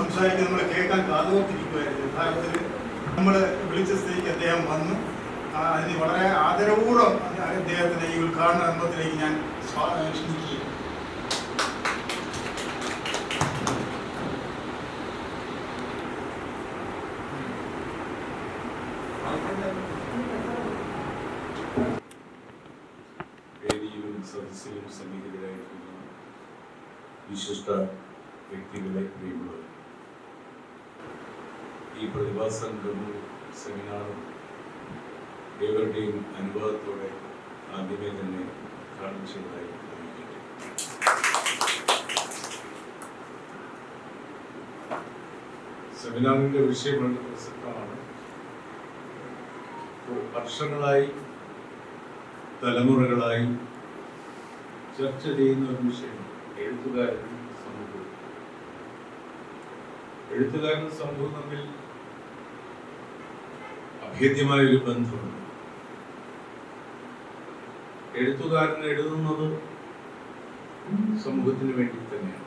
സംസാരിക്കുന്നത് നമ്മൾ കേൾക്കാൻ കാതുകൊണ്ടിരിക്കുമായിരുന്നു യഥാർത്ഥത്തിൽ നമ്മൾ വിളിച്ച സ്ഥിതിക്ക് അദ്ദേഹം വന്നു. അതിന് വളരെ ആദരവോടെ അദ്ദേഹത്തിന്റെ ഈ ഉദ്ഘാടന അനുഭവത്തിലേക്ക് ഞാൻ ക്ഷണിക്കുകയാണ്. സദസ്സിലും സന്നിഹിതരായിരിക്കുന്ന വിശിഷ്ട വ്യക്തികളെ പ്രിയമുള്ളവർ ഈ പ്രതിഭാസംഗമവും സെമിനാറും ഏവരുടെയും അനുഭവത്തോടെ ആദ്യമേ തന്നെ കാണിച്ചതായി സെമിനാറിന്റെ വിഷയം വളരെ പ്രസക്തമാണ്. വർഷങ്ങളായി തലമുറകളായി ചർച്ച ചെയ്യുന്ന ഒരു വിഷയം എഴുത്തുകാരനും സമൂഹവും എഴുത്തുകാരൻ സമൂഹവും തമ്മിൽ അഭേദ്യമായ ഒരു ബന്ധമുണ്ട്. എഴുത്തുകാരൻ എഴുതുന്നത് സമൂഹത്തിന് വേണ്ടി തന്നെയാണ്.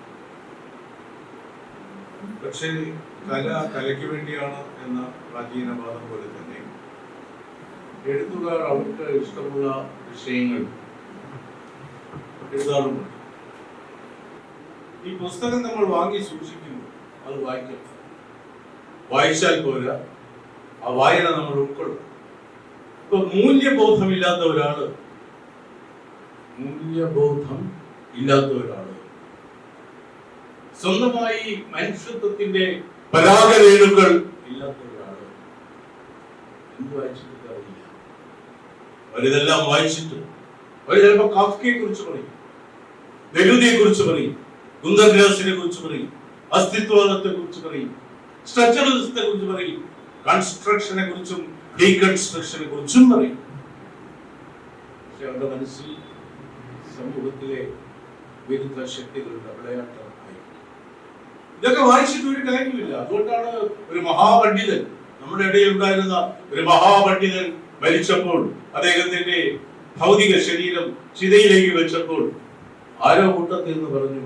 പക്ഷേ കല കലയ്ക്ക് വേണ്ടിയാണ് എന്ന പ്രാചീനവാദം പോലെ തന്നെ എഴുത്തുകാർ അവർക്ക് ഇഷ്ടമുള്ള വിഷയങ്ങൾ എഴുതാറുണ്ട് ഈ പുസ്തകം നമ്മൾ വാങ്ങി സൂക്ഷിക്കുന്നു. അത് വായിക്കണം വായിച്ചാൽ പോരാ. ആ വായന നമ്മൾ ഉൾക്കൊള്ളും. ഇപ്പൊ മൂല്യബോധമില്ലാത്ത ഒരാൾ മൂല്യബോധം ഇല്ലാത്ത ഒരാൾ സ്വന്തമായി മനുഷ്യത്വത്തിന്റെ പരാഗരേണുക്കൾ ഇല്ലാത്ത ഒരാൾ എന്ത് വായിച്ചിട്ട് അറിയില്ല അവരിതെല്ലാം വായിച്ചിട്ട് അവർ ചിലപ്പോൾ കാഫ്കയെ കുറിച്ച് പറയും ദലുതിയെ കുറിച്ച് പറയും ഗുന്ദർഗ്രാസിനെ കുറിച്ച് പറയും അസ്തിത്വവാദത്തെ കുറിച്ച് പറയും സ്ട്രക്ചറലിസത്തെ കുറിച്ച് പറയും. കൺസ്ട്രക്ഷനെ കുറിച്ചും ഡീകൺസ്ട്രക്ഷനെ കുറിച്ചും പറയും. പക്ഷെ അവരുടെ മനസ്സിൽ സമൂഹത്തിലെ വിരുദ്ധ ശക്തികളുടെ വിളയാട്ടമായി ഇതൊക്കെ വായിച്ചിട്ട് ഒരു കാര്യമില്ല. അതുകൊണ്ടാണ് ഒരു മഹാപണ്ഡിതൻ നമ്മുടെ ഇടയിൽ ഉണ്ടായിരുന്ന ഒരു മഹാപണ്ഡിതൻ മരിച്ചപ്പോൾ അദ്ദേഹത്തിന്റെ ഭൗതിക ശരീരം ചിതയിലേക്ക് വെച്ചപ്പോൾ ആരോ കൂട്ടത്തിൽ നിന്ന് പറഞ്ഞു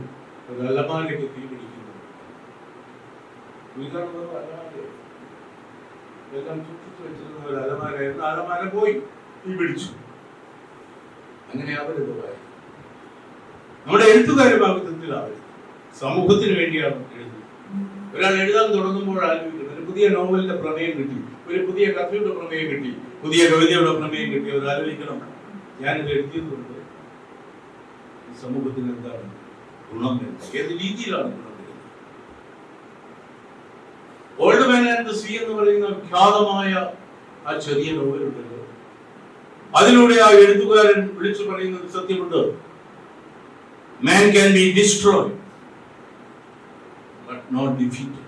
ഒരു അലമാരയ്ക്ക് തീ പിടിക്കുന്നു. എല്ലാം സൂക്ഷിച്ചു വെച്ചിരുന്ന ഒരു അലമാരായിരുന്നു ആ അലമാര പോയി തീ പിടിച്ചു. അങ്ങനെ അവരത് പോയി നമ്മുടെ എഴുത്തുകാരുടെ ഭാഗത്തിലാവരുത് സമൂഹത്തിന് വേണ്ടിയാണ് എഴുതുന്നത്. ഒരാൾ എഴുതാൻ തുടങ്ങുമ്പോൾ ആലോചിക്കുന്നത് ഒരു പുതിയ നോവലിന്റെ പ്രമേയം കിട്ടി. ഒരു പുതിയ കഥയുടെ പ്രമേയം കിട്ടി. പുതിയ കവിതയുടെ പ്രമേയം കിട്ടി. അവർ ആലോചിക്കണം ഞാനിത് എഴുതിയതുകൊണ്ട് ഈ സമൂഹത്തിന് എന്താണ് ഗുണം ഏത് രീതിയിലാണ് ഗുണം വരുന്നത് ഓൾഡ് മാൻ ആൻഡ് സി എന്ന് പറയുന്ന വിഖ്യാതമായ ആ ചെറിയ നോവലുണ്ടല്ലോ അതിലൂടെ ആ എഴുത്തുകാരൻ വിളിച്ചു പറയുന്നത് സത്യമുണ്ട്. Man can be destroy but not defeat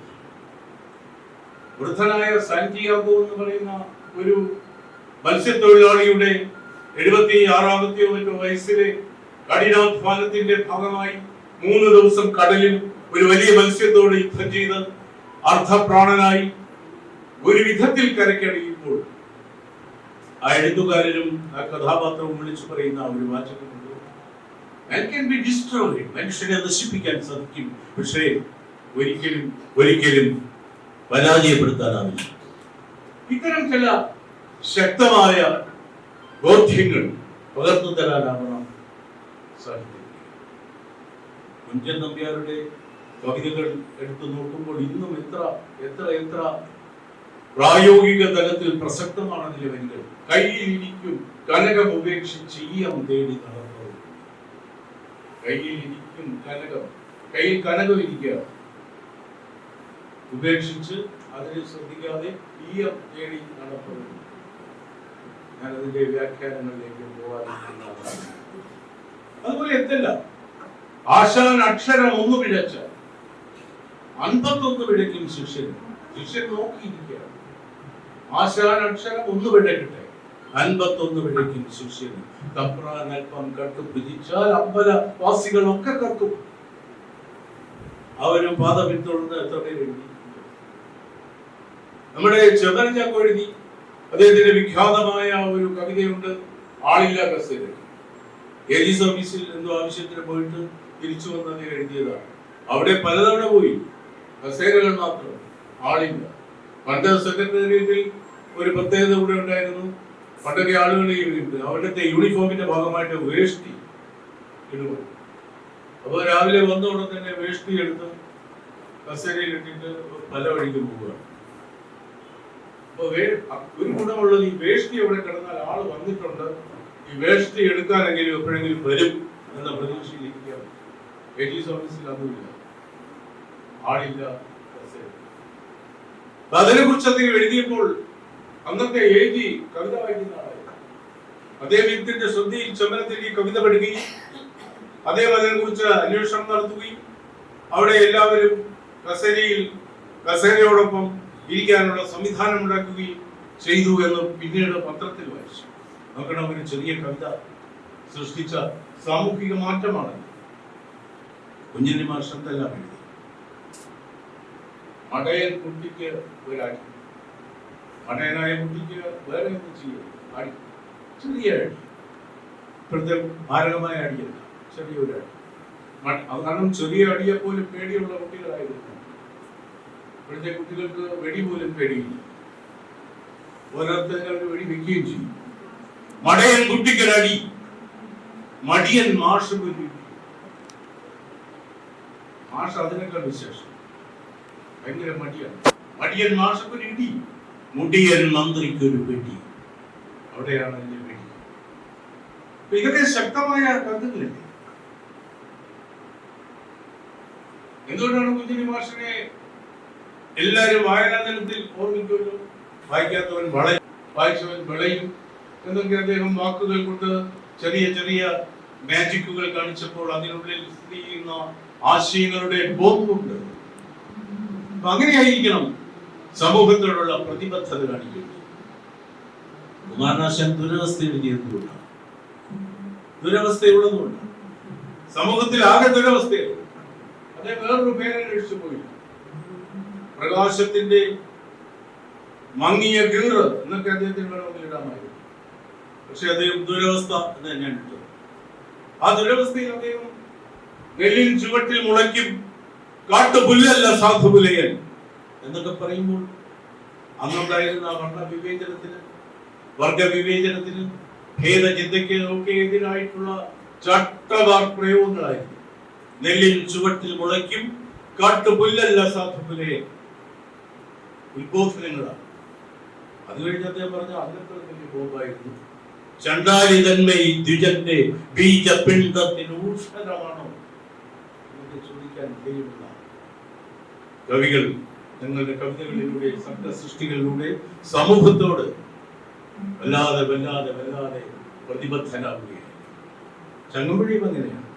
വൃദ്ധനായ സാന്റിയാഗോ എന്ന് പറയുന്ന ഒരു മത്സ്യത്തൊഴിലാളിയുടെ എഴുപത്തി ആറാമത്തെയോ മറ്റോ വയസ്സിലെ കഠിനാധ്വാനത്തിന്റെ ഭാഗമായി മൂന്ന് ദിവസം കടലിൽ ഒരു വലിയ മത്സ്യത്തോട് യുദ്ധം ചെയ്ത് അർദ്ധപ്രാണനായി ഒരു വിധത്തിൽ കരക്കടിയുമ്പോൾ ആ എഴുത്തുകാരനും ആ കഥാപാത്രവും വിളിച്ചു പറയുന്ന ഒരു വാചകമുണ്ട്. മനുഷ്യനെ നശിപ്പിക്കാൻ സാധിക്കും. പക്ഷേ ഒരിക്കലും ഒരിക്കലും പരാജയപ്പെടുത്താനാവില്ല. ഇത്തരം ചില ശക്തമായ ബോധ്യങ്ങൾ പകർന്നു തരാനാവണം കുഞ്ചൻ നമ്പ്യാരുടെ കവിതകൾ എടുത്തു നോക്കുമ്പോൾ ഇന്നും എത്ര എത്ര എത്ര പ്രായോഗിക തലത്തിൽ പ്രസക്തമാണ് വരികൾ കയ്യിലിരിക്കും. കനകം ഉപേക്ഷിച്ച് ഈയം തേടി നടന്നത് കയ്യിലിരിക്കും കനകം. കയ്യിൽ കനകം ഇരിക്കുക. ഉപേക്ഷിച്ച് അതിനെ ശ്രദ്ധിക്കാതെ ഈയം തേടി നടപ്പുറം ഞാനതിന്റെ വ്യാഖ്യാനങ്ങളിലേക്ക് പോകാതിരിക്കുന്നതാണ് അതുപോലെ എത്തല്ല. ആശാൻ അക്ഷരം ഒന്ന് പിഴച്ച. അൻപത്തൊന്ന് പിഴയ്ക്കും ശിഷ്യൻ. ശിഷ്യൻ നോക്കിയിരിക്കുകയാണ്. ആശാൻ അക്ഷരം ഒന്ന് പിഴക്കട്ടെ അൻപത്തൊന്ന് പിഴയ്ക്കും ശിഷ്യൻ തമ്പ്രാൻ അല്പം കട്ടു പിരിച്ചാൽ അമ്പല വാസികളൊക്കെ കത്തും അവരും പാത പിന്തുടർന്ന് എഴുതി. നമ്മുടെ ചെതൻ ചാക്കോ എഴുതി അദ്ദേഹത്തിന്റെ വിഖ്യാതമായ ഒരു കവിതയുണ്ട് ആളില്ല കസേര. ഏലീസ് ഓഫീസിൽ എന്തോ ആവശ്യത്തിന് പോയിട്ട് തിരിച്ചു വന്ന് അദ്ദേഹം എഴുതിയതാണ്. അവിടെ പലതവണ പോയി. കസേരകൾ മാത്രം ആളില്ല. പണ്ട് സെക്രട്ടേറിയറ്റിൽ ഒരു പ്രത്യേകത കൂടെ ഉണ്ടായിരുന്നു. പണ്ടൊക്കെ ആളുകൾ അവരുടെ യൂണിഫോമിന്റെ ഭാഗമായിട്ട് വേഷ്ടി ഇടുക. അപ്പോൾ രാവിലെ വന്ന ഉടൻ തന്നെ വേഷ്ടി എടുത്ത് കസേരയിൽ ഇട്ടിട്ട് പല വഴിക്ക് പോവുക. അപ്പോൾ ഒരു ഗുണമുള്ളത് ഈ വേഷ്ടി എവിടെ കിടന്നാൽ ആൾ വന്നിട്ടുണ്ട്. ഈ വേഷ്ടി എടുക്കാനെങ്കിലും എപ്പോഴെങ്കിലും വരും എന്ന പ്രതീക്ഷയിലിരിക്കുകയാണ് എ ടി സർവീസിൽ അതുമില്ല ആളില്ല. അതിനെക്കുറിച്ച് അദ്ദേഹം എഴുതിയപ്പോൾ അന്നത്തെ എഴുതി കവിത വായിക്കുന്ന ആളായിരുന്നു അദ്ദേഹം വ്യക്തിന്റെ ശ്രദ്ധയിൽ ചമരത്തിൽ ഈ കവിത പഠിക്കുകയും അദ്ദേഹം അതിനെക്കുറിച്ച് അന്വേഷണം നടത്തുകയും അവിടെ എല്ലാവരും കസേരയിൽ കസേരയോടൊപ്പം ഇരിക്കാനുള്ള സംവിധാനം ഉണ്ടാക്കുകയും ചെയ്തു എന്ന് പിന്നീട് പത്രത്തിൽ വായിച്ചു. നോക്കണം ഒരു ചെറിയ കവിത സൃഷ്ടിച്ച സാമൂഹിക മാറ്റമാണ്. കുഞ്ഞിന്റെ മാഷത്തെല്ലാം മടയൻ കുട്ടിക്ക് ഒരടി മടയനായ കുട്ടിക്ക് വേറെ ഒന്നും ചെയ്യും? അടി. ചെറിയ അടി. ഇപ്പോഴത്തെ മാരകമായ അടിയല്ല ചെറിയൊരു അടി. കാരണം ചെറിയ അടിയെ പോലും പേടിയുള്ള കുട്ടികളായിരുന്നു. ഇപ്പോഴത്തെ കുട്ടികൾക്ക് വെടി പോലും പേടിയില്ല. ഓരോരുത്തരും അവർ വെടി വെക്കുകയും ചെയ്യും. മടയൻ കുട്ടിക്കൊരടി മടിയൻ മാഷ് മാഷ് അതിനേക്കാൾ വിശേഷം. ഭയങ്കര മടിയാണ്. മടിയൻ മാഷക്കൊരു ഇടി മുടിയൻ മന്ത്രിക്ക് ഒരു വെടി. അവിടെയാണ് എന്റെ അപ്പൊ ഇതൊക്കെ ശക്തമായ കഥകളില്ലേ എന്തുകൊണ്ടാണ് കുഞ്ഞിനി മാഷിനെ എല്ലാരും വായനാ ദിനത്തിൽ ഓർമ്മിക്കുമല്ലോ? വായിക്കാത്തവൻ വളയും വായിച്ചവൻ വിളയും. എന്നൊക്കെ അദ്ദേഹം വാക്കുകൾ കൊണ്ട് ചെറിയ ചെറിയ മാജിക്കുകൾ കാണിച്ചപ്പോൾ അതിനുള്ളിൽ സ്ഥിതി ചെയ്യുന്ന ആശയങ്ങളുടെ ബോംബുണ്ട് അങ്ങനെയായിരിക്കണം സമൂഹത്തോടുള്ള പ്രതിബദ്ധത കാണിക്കുന്നത്. കുമാരനാശൻ ദുരവസ്ഥ എഴുതിയതുകൊണ്ടാണ് സമൂഹത്തിൽ ആകെ ദുരവസ്ഥയാണ് അതേ വേറൊരു പേരന്വേഷിച്ചു പോയി പ്രകാശത്തിന്റെ മങ്ങിയ കീറ് എന്നൊക്കെ അദ്ദേഹത്തിന് വേണമെങ്കിൽ ഇടാമായിരുന്നു. പക്ഷെ അദ്ദേഹം ദുരവസ്ഥ എന്ന് തന്നെയാണ് ആ ദുരവസ്ഥയിൽ അദ്ദേഹം നെല്ലിൻ ചുവട്ടിൽ മുളയ്ക്കും കാട്ടുപുല്ലല്ല സാധുപുലയൻ. എന്നൊക്കെ പറയുമ്പോൾ അന്നുണ്ടായിരുന്ന വർണ വിവേചനത്തിന് വർഗ വിവേചനത്തിന് ഭേദചിന്തയ്ക്ക് ഒക്കെ എതിരായിട്ടുള്ള ചട്ടവാർ പ്രയോഗങ്ങളായിരുന്നു നെല്ലിൽ ചുവട്ടിൽ മുളയ്ക്കും കാട്ടുപുല്ലല്ല സാധുപുലയൻ. ഉത്ബോധനങ്ങളാണ് അത് കഴിഞ്ഞ് അദ്ദേഹം പറഞ്ഞ അതിനൊക്കെ വലിയ ബോംബായിരുന്നു. ചണ്ടാലിതന്മൈ ദ്വിജന്റെ ബീജപിണ്ഡത്തിന് ഊഷരമാണോ ചോദിക്കാൻ ധൈര്യമുള്ള കവികൾ ഞങ്ങളുടെ കവിതകളിലൂടെ ശബ്ദ സൃഷ്ടികളിലൂടെ സമൂഹത്തോട് വല്ലാതെ വല്ലാതെ വല്ലാതെ പ്രതിബദ്ധനാവുകയാണ്. ചങ്ങമ്പുഴയും അങ്ങനെയാണ്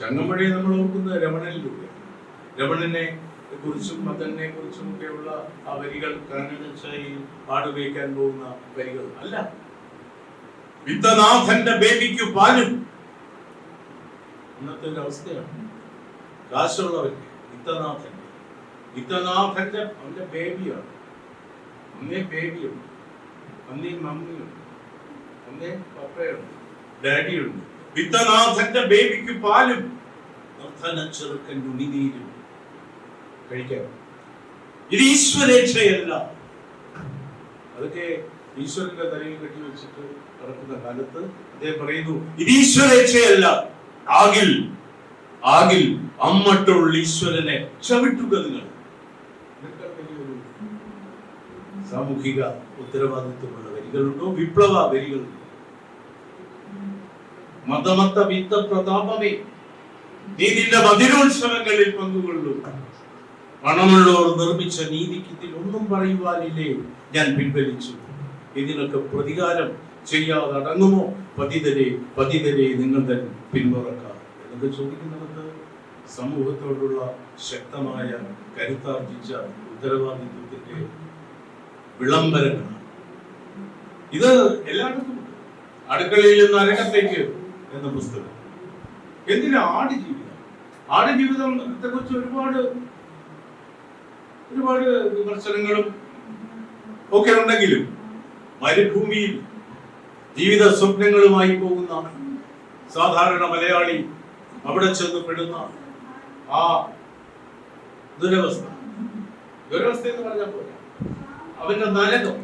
ചങ്ങമ്പുഴയെ നമ്മൾ ഓർക്കുന്നത് രമണനിലൂടെ. രമണനെ കുറിച്ചും മദനെ കുറിച്ചും ഒക്കെയുള്ള ആ വരികൾ കാനനച്ചായി പാടുപയോഗിക്കാൻ പോകുന്ന വരികൾ അല്ല. വിത്തനാഥന്റെ ബേബിക്ക് പാലും. ഇന്നത്തെ ഒരു അവസ്ഥയാണ്. കാശുള്ളവർക്ക് വിത്തനാഥൻ വിത്തനാഥന്റെ അവന്റെ ബേബിയാണ് അന്നേ ബേബിയുണ്ട് അന്നേ മമ്മിയുണ്ട്. അന്നേ പപ്പയുണ്ട്. ഡാഡിയുണ്ട്. വിത്തനാഥന്റെ ബേബിക്ക് പാലും നിർധന ചെറുക്കൻ ഉണിനീരും കഴിക്കാം. ഇത് ഈശ്വരേച്ഛയല്ല അതൊക്കെ ഈശ്വരന്റെ തലയിൽ കെട്ടി വെച്ചിട്ട് നടക്കുന്ന കാലത്ത് അദ്ദേഹം പറയുന്നു ഇത് ഈശ്വരേച്ഛയല്ല ആകിൽ ആകിൽ അമ്മട്ടുള്ള ഈശ്വരനെ ചവിട്ടുക നിങ്ങൾ ഇതൊക്കെ വലിയൊരു സാമൂഹിക ഉത്തരവാദിത്വമുള്ള വരികളുണ്ടോ? വിപ്ലവ വരികളുണ്ടോ? മതമത്ത വിത്ത പ്രതാപമേ നീ നിന്റെ മതിരോത്സവങ്ങളിൽ പങ്കുകൊള്ളു. പണമുള്ളവർ നിർമ്മിച്ച നീതിക്ക് ഇതിൽ ഒന്നും പറയുവാനില്ലേ? ഞാൻ പിൻവലിച്ചു. ഇതിനൊക്കെ പ്രതികാരം ചെയ്യാതെ അടങ്ങുമോ? പതിതരെ പതിതരെ നിങ്ങൾ തന്നെ പിന്മുറക്കാം എന്നൊക്കെ ചോദിക്കുന്നിടത്ത് സമൂഹത്തോടുള്ള ശക്തമായ കരുത്താർജിച്ച ഉത്തരവാദിത്വത്തിന്റെ വിളംബരങ്ങളാണ് ഇത് എല്ലായിടത്തും. അടുക്കളയിൽ നിന്ന് അരകത്തേക്ക് എന്ന പുസ്തകം. എന്തിനാ ആടുജീവിതം ആടുജീവിതത്തെ കുറിച്ച് ഒരുപാട് ഒരുപാട് വിമർശനങ്ങളും ഒക്കെ ഉണ്ടെങ്കിലും മരുഭൂമിയിൽ ജീവിത സ്വപ്നങ്ങളുമായി പോകുന്ന സാധാരണ മലയാളി അവിടെ ചെന്ന് പെടുന്ന ആ ദുരവസ്ഥ. ദുരവസ്ഥ എന്ന് പറഞ്ഞാൽ അവന്റെ നരകം.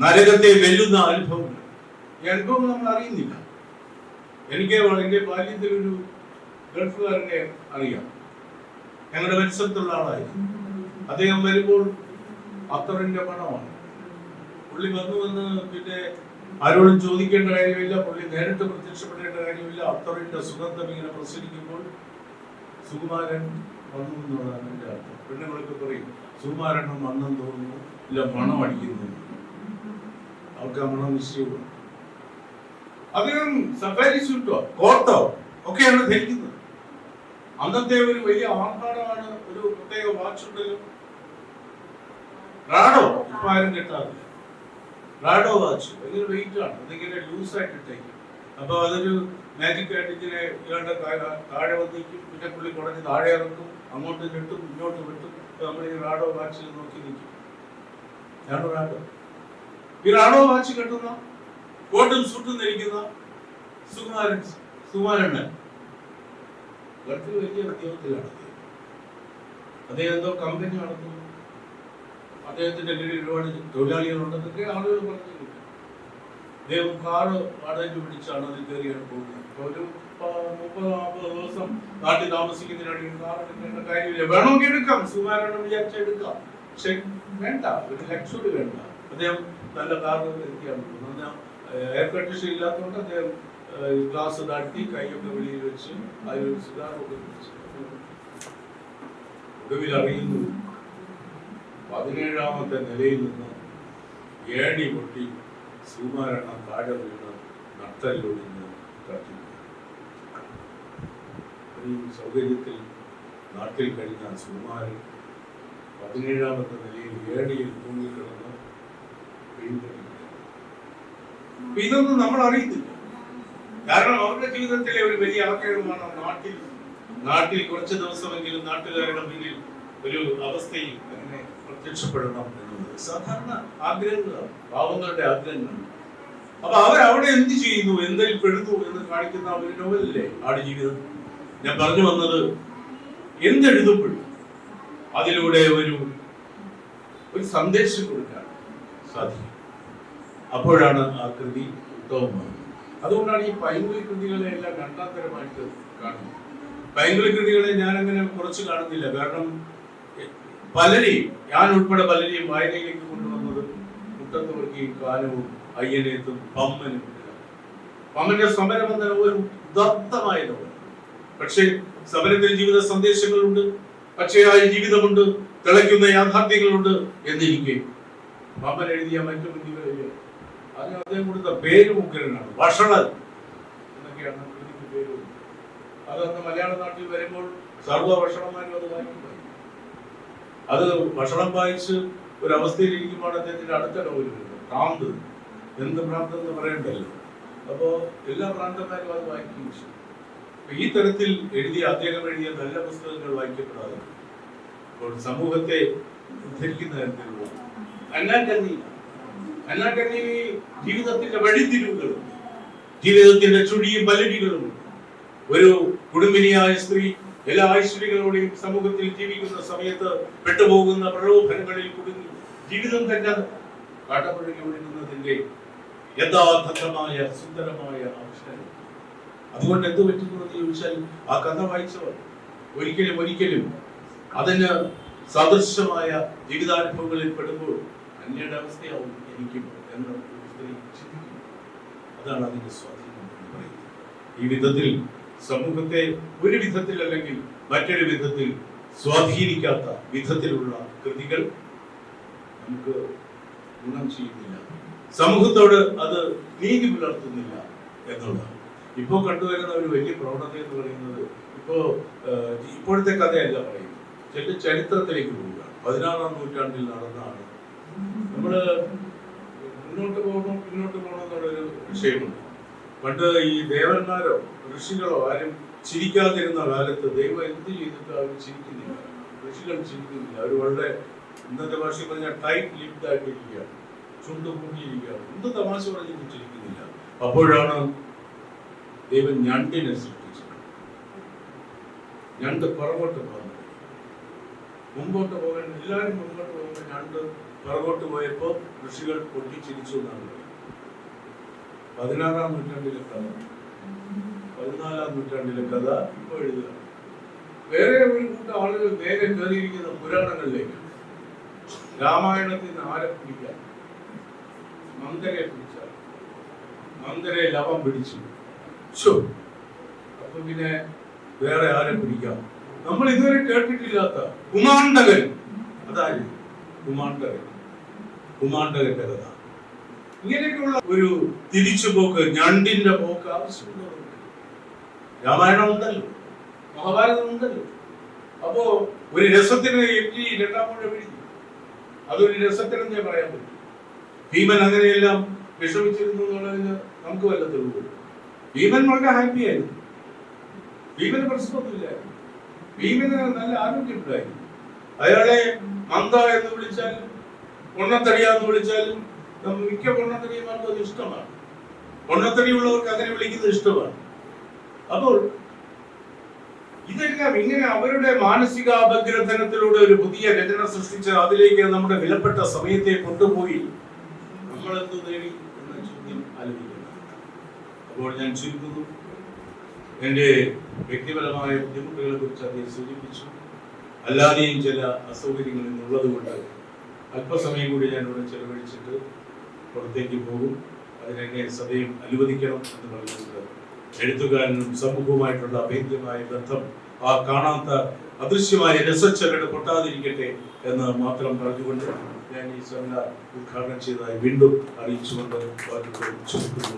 നരകത്തെ വെല്ലുന്ന അനുഭവം. ഈ അനുഭവം നമ്മൾ അറിയുന്നില്ല. എനിക്ക് എന്റെ ബാല്യത്തിൽ ഒരു ഗൾഫുകാരനെ അറിയാം. ഞങ്ങളുടെ പരിസരത്തുള്ള ആളായിരുന്നു അദ്ദേഹം വരുമ്പോൾ അത്തറിന്റെ മണമാണ്. പുള്ളി വന്നു വന്ന് പിന്നെ ആരോടും ചോദിക്കേണ്ട കാര്യമില്ല. പുള്ളി നേരിട്ട് പ്രത്യക്ഷപ്പെടേണ്ട കാര്യമില്ല. അത്തറിന്റെ സുഗന്ധം ഇങ്ങനെ പ്രസരിക്കുമ്പോൾ സുകുമാരൻ വന്നു എന്നുള്ളതാണ് എന്റെ അർത്ഥം. പെണ്ണുങ്ങളൊക്കെ പറയും സുകുമാരൻ വന്നെന്ന് തോന്നുന്നു. ഇല്ല മണം അടിക്കുന്നു. അവർക്ക് ആ മണം നിശ്ചയവും അദ്ദേഹം സഫാരി സൂട്ടോ കോട്ടോ ഒക്കെയാണ് ധരിക്കുന്നത്. അന്നത്തെ ഒരു വലിയ ആർഭാടമാണ് ഒരു പ്രത്യേക വാച്ച് ഉണ്ടല്ലോ റാഡോ. ഇപ്പൊ ആരും കിട്ടാറില്ല. റാഡോ വാച്ച്. ഭയങ്കര വെയിറ്റ് ആണ്. അതിങ്ങനെ ലൂസ് ആയിട്ട് ഇട്ടേക്കും. അപ്പൊ അതൊരു മാജിക് ആയിട്ട് ഇങ്ങനെ ഇയാളുടെ താഴെ- വന്നിരിക്കും പിന്നെ പുള്ളി കുറഞ്ഞ് താഴെ ഇറക്കും. അങ്ങോട്ട് കെട്ടും ഇങ്ങോട്ട് വിട്ടും നമ്മൾ ഈ റാഡോ വാച്ചിൽ നോക്കി നിൽക്കും. ഇതാണ് റാഡോ ഇവരാണോ വാച്ച് കെട്ടുന്ന? കോട്ടും സുട്ടും ധരിക്കുന്ന സുകുമാരൻ സുകുമാരണ്ണൻ ഗൾഫിൽ വലിയ ഉദ്യോഗത്തിലാണ്. അദ്ദേഹം. എന്തോ കമ്പനി നടത്തുന്നു. അദ്ദേഹത്തിന്റെ കീഴിൽ ഒരുപാട് തൊഴിലാളികളുണ്ടെന്നൊക്കെ ആളുകൾ പറഞ്ഞു അദ്ദേഹം കാറ് വാടകയ്ക്ക് പിടിച്ചാണ് അതിൽ കയറിയാണ് പോകുന്നത്. ഒരു മുപ്പത് നാൽപ്പത് ദിവസം നാട്ടിൽ താമസിക്കുന്നതിനാണെങ്കിൽ കാർ എടുക്കേണ്ട കാര്യമില്ല. വേണമെങ്കിൽ എടുക്കാം. സുമാരാണ് വിചാരിച്ച എടുക്കാം. പക്ഷെ വേണ്ട ഒരു ലക്ഷറി വേണ്ട. അദ്ദേഹം നല്ല കാർ എത്തിയാണ് പോകുന്നത്. എയർ കണ്ടീഷൻ ഇല്ലാത്തതുകൊണ്ട് അദ്ദേഹം ഗ്ലാസ് താഴ്ത്തി കൈയൊക്കെ വെളിയിൽ വെച്ച് അതിലൊരു സിഗാറൊക്കെ വെച്ച് ഒടുവിൽ അറിയുന്നു പതിനേഴാമത്തെ നിലയിൽ നിന്ന് ഏണി പൊട്ടി സുകുമാരണ്ണ താഴെ വീണ് നട്ടല്ലൊടിഞ്ഞ് കത്തി സൗകര്യത്തിൽ നാട്ടിൽ കഴിഞ്ഞ സുകുമാരൻ പതിനേഴാമത്തെ നിലയിൽ ഏണിയിൽ തൂങ്ങിക്കിടന്ന് വീണ്ടും ഇതൊന്നും നമ്മൾ അറിയത്തില്ല. കാരണം അവരുടെ ജീവിതത്തിലെ ഒരു വലിയ ആഗ്രഹമാണ് നാട്ടിൽ നാട്ടിൽ കുറച്ച് ദിവസമെങ്കിലും നാട്ടുകാരുടെ മുന്നിൽ ഒരു അവസ്ഥയിൽ അങ്ങനെ പ്രത്യക്ഷപ്പെടണം എന്നുള്ളത്. സാധാരണ ആഗ്രഹങ്ങളാണ് പാവങ്ങളുടെ ആഗ്രഹങ്ങളാണ് അപ്പൊ അവർ അവിടെ എന്ത് ചെയ്യുന്നു എന്തിൽ പെടുന്നു എന്ന് കാണിക്കുന്ന ഒരു നോവലല്ലേ ആടുജീവിതം? ഞാൻ പറഞ്ഞു വന്നത് എന്തെഴുതപ്പെടും? അതിലൂടെ ഒരു ഒരു സന്ദേശം കൊടുക്കാൻ സാധിക്കും. അപ്പോഴാണ് ആ കൃതി ഉത്തമമാകുന്നത് അതുകൊണ്ടാണ് ഈ പൈങ്കുലി കൃതികളെ എല്ലാം രണ്ടാം തരമായിട്ട് കാണുന്നത്. പൈങ്കുലി കൃതികളെ ഞാൻ കുറച്ച് കാണുന്നില്ല. കാരണം പലരെയും ഞാൻ ഉൾപ്പെടെ പലരെയും വായനയിലേക്ക് കൊണ്ടുവന്നത് മുട്ടത്തുവർക്കിയും കാലവും അയ്യനേത്തും പമ്മനും പമ്മന്റെ സമരം എന്ന ഒരു ഉദാത്തമായ നോവൽ പക്ഷേ സമരത്തിൽ ജീവിത സന്ദേശങ്ങളുണ്ട്. പച്ചയായ ജീവിതമുണ്ട് തിളയ്ക്കുന്ന യാഥാർത്ഥ്യങ്ങളുണ്ട് എന്നിരിക്കെ. പമ്മൻ എഴുതിയ മറ്റു മുന്നികളിൽ അതിന് അദ്ദേഹം കൊടുത്ത പേര് മുഖ്യനാണ് വഷളൻ എന്നൊക്കെയാണ് കൃതിക്ക് പേര്. അത് അന്ന് മലയാള നാട്ടിൽ വരുമ്പോൾ സർവ ഭക്ഷണമാരും അത് വായിക്കും. അത് വഷളം വായിച്ച് ഒരു അവസ്ഥയിലിരിക്കുമ്പോൾ അദ്ദേഹത്തിന്റെ അടുത്ത നോവൽ ഭ്രാന്ത്. എന്ത് പ്രാന്തം എന്ന് പറയണ്ടല്ലോ? അപ്പോ എല്ലാ ഭ്രാന്തന്മാരും അത് വായിക്കുകയും ഈ തരത്തിൽ എഴുതിയ അദ്ദേഹം എഴുതിയ നല്ല പുസ്തകങ്ങൾ വായിക്കപ്പെടാതെ ഇപ്പോൾ സമൂഹത്തെ ഉദ്ധരിക്കുന്ന തരത്തിലുള്ള അന്നാക്കന്നി അന്നാക്കന്നി ജീവിതത്തിന്റെ വഴിത്തിരിവുകളും ജീവിതത്തിന്റെ ചുഴിയും പലരികളും ഒരു കുടുംബിനിയായ സ്ത്രീ എല്ലാ ഐശ്വര്യങ്ങളോടെയും സമൂഹത്തിൽ ജീവിക്കുന്ന സമയത്ത് പെട്ടുപോകുന്ന പ്രലോഭനങ്ങളിൽ കുടുങ്ങി ജീവിതം തന്നെ കാട്ടപ്പുഴകി ഒഴുകുന്നതിന്റെ യഥാർത്ഥമായ സുന്ദരമായ അക്ഷരം അതുകൊണ്ട് എന്ത് പറ്റുന്നു എന്ന് ചോദിച്ചാൽ ആ കഥ വായിച്ചവർ ഒരിക്കലും ഒരിക്കലും അതിന് സദൃശമായ ജീവിതാനുഭവങ്ങളിൽ പെടുമ്പോൾ അന്യയുടെ അവസ്ഥയാവും എനിക്കും എന്ന് ഒരു ചിന്തിക്കുന്നു. അതാണ് അതിന്റെ സ്വാധീനം എന്ന് പറയുന്നത്. ഈ വിധത്തിൽ സമൂഹത്തെ ഒരു വിധത്തിൽ അല്ലെങ്കിൽ മറ്റൊരു വിധത്തിൽ സ്വാധീനിക്കാത്ത വിധത്തിലുള്ള കൃതികൾ നമുക്ക് ഗുണം ചെയ്യുന്നില്ല. സമൂഹത്തോട് അത് നീതി പുലർത്തുന്നില്ല എന്നുള്ളതാണ്. ഇപ്പോൾ കണ്ടുവരുന്ന ഒരു വലിയ പ്രവണത എന്ന് പറയുന്നത് ഇപ്പോ ഇപ്പോഴത്തെ കഥയല്ല പറയുന്നത്. ചില ചരിത്രത്തിലേക്ക് പോവുക പതിനാറാം നൂറ്റാണ്ടിൽ നടന്നാണ്. നമ്മൾ മുന്നോട്ട് പോകണം പിന്നോട്ട് പോകണം എന്നുള്ളൊരു വിഷയമുണ്ട്. പണ്ട് ഈ ദേവന്മാരോ ഋഷികളോ ആരും ചിരിക്കാതിരുന്ന കാലത്ത് ദൈവം എന്ത് ചെയ്തിട്ട് അവർ ചിരിക്കുന്നില്ല? ഋഷികൾ ചിരിക്കുന്നില്ല. അവർ വളരെ ഇന്നത്തെ ഭാഷയിൽ പറഞ്ഞാൽ ടൈറ്റ് ലിപ്ഡ് ആയിട്ടിരിക്കുകയാണ്. ചുണ്ട് കൂട്ടിയിരിക്കുകയാണ് എന്ത് തമാശ പറഞ്ഞിട്ട് ചിരിക്കുന്നില്ല? അപ്പോഴാണ് ദൈവം ഞണ്ടിനെ സൃഷ്ടിച്ചു. ഞണ്ട് പുറകോട്ട് പോകുന്നു. മുമ്പോട്ട് പോകാൻ എല്ലാവരും മുമ്പോട്ട് പോകുമ്പോൾ ഞണ്ട് പുറകോട്ട് പോയപ്പോൾ ഋഷികൾ പൊട്ടിച്ചിരിച്ചു എന്നാണ്. പതിനാറാം നൂറ്റാണ്ടിലെ കഥ. പതിനാലാം നൂറ്റാണ്ടിലെ കഥ ഇപ്പോൾ എഴുതുക. വേറെ ഒരു കൂട്ടം ആളുകൾ നേരെ കയറിയിരിക്കുന്ന പുരാണങ്ങളിലേക്ക്. രാമായണത്തിൽ നിന്ന് ആരെ പിടിക്കാൻ? മന്ദരെ പിടിച്ചാൽ. മന്ദരെ ലവം പിടിച്ചു. അപ്പൊ പിന്നെ വേറെ ആരെ പിടിക്കാം? നമ്മൾ ഇതുവരെ കേട്ടിട്ടില്ലാത്ത കുമാണ്ടകൻ. അതായത് കുമാണ്ടകൻ. കുമാണ്ടകന്റെ കഥ. ഇങ്ങനെയൊക്കെയുള്ള ഒരു തിരിച്ചുപോക്ക് ഞണ്ടിന്റെ പോക്ക് ആവശ്യമുള്ളത് രാമായണം ഉണ്ടല്ലോ. മഹാഭാരതം ഉണ്ടല്ലോ. അപ്പോ ഒരു രസത്തിന് എം ജി രണ്ടാം മുഴ പിടിക്കും അതൊരു രസത്തിനെന്നേ പറയാൻ പറ്റും. ഭീമൻ അങ്ങനെയെല്ലാം വിഷമിച്ചിരുന്നു എന്നുള്ളതിന് നമുക്ക് വല്ല തെളിവ് ഭീമൻ വളരെ ഹാപ്പി ആയിരുന്നു. ഭീമന് പ്രശ്നമൊന്നുമില്ലായിരുന്നു ഭീമന് നല്ല ആരോഗ്യമുണ്ടായി അയാളെ മന്ദ എന്ന് വിളിച്ചാലും പൊണ്ണത്തടിയ എന്ന് വിളിച്ചാലും മിക്ക പൊണ്ണത്തടിയന്മാർക്കും അത് ഇഷ്ടമാണ്. പൊണ്ണത്തടിയുള്ളവർക്ക് അങ്ങനെ വിളിക്കുന്നത് ഇഷ്ടമാണ്. അപ്പോൾ ഇതെല്ലാം ഇങ്ങനെ അവരുടെ മാനസിക അപഗ്രഥനത്തിലൂടെ ഒരു പുതിയ രചന സൃഷ്ടിച്ച് അതിലേക്ക് നമ്മുടെ വിലപ്പെട്ട സമയത്തെ കൊണ്ടുപോയി. നമ്മളെന്ത് നേടി? അപ്പോൾ ഞാൻ ചുരുക്കുന്നു. എന്റെ വ്യക്തിപരമായ ബുദ്ധിമുട്ടുകളെ കുറിച്ച് അദ്ദേഹം സൂചിപ്പിച്ചു. അല്ലാതെയും ചില അസൗകര്യങ്ങൾ ഇന്നുള്ളത് കൊണ്ട് അല്പസമയം കൂടി ഞാൻ ഇവിടെ ചെലവഴിച്ചിട്ട് പുറത്തേക്ക് പോകും. അതിനെന്നെ സദയം അനുവദിക്കണം എന്ന് പറഞ്ഞുകൊണ്ട് എഴുത്തുകാരനും സമൂഹവുമായിട്ടുള്ള അഭേദ്യമായ ബന്ധം ആ കാണാത്ത അദൃശ്യമായ രസച്ചരട് പൊട്ടാതിരിക്കട്ടെ എന്ന് മാത്രം പറഞ്ഞുകൊണ്ട് ഞാൻ ഈ സെമിനാർ ഉദ്ഘാടനം ചെയ്തതായി വീണ്ടും അറിയിച്ചുകൊണ്ട് വാക്കുകൾ ചുരുക്കുന്നു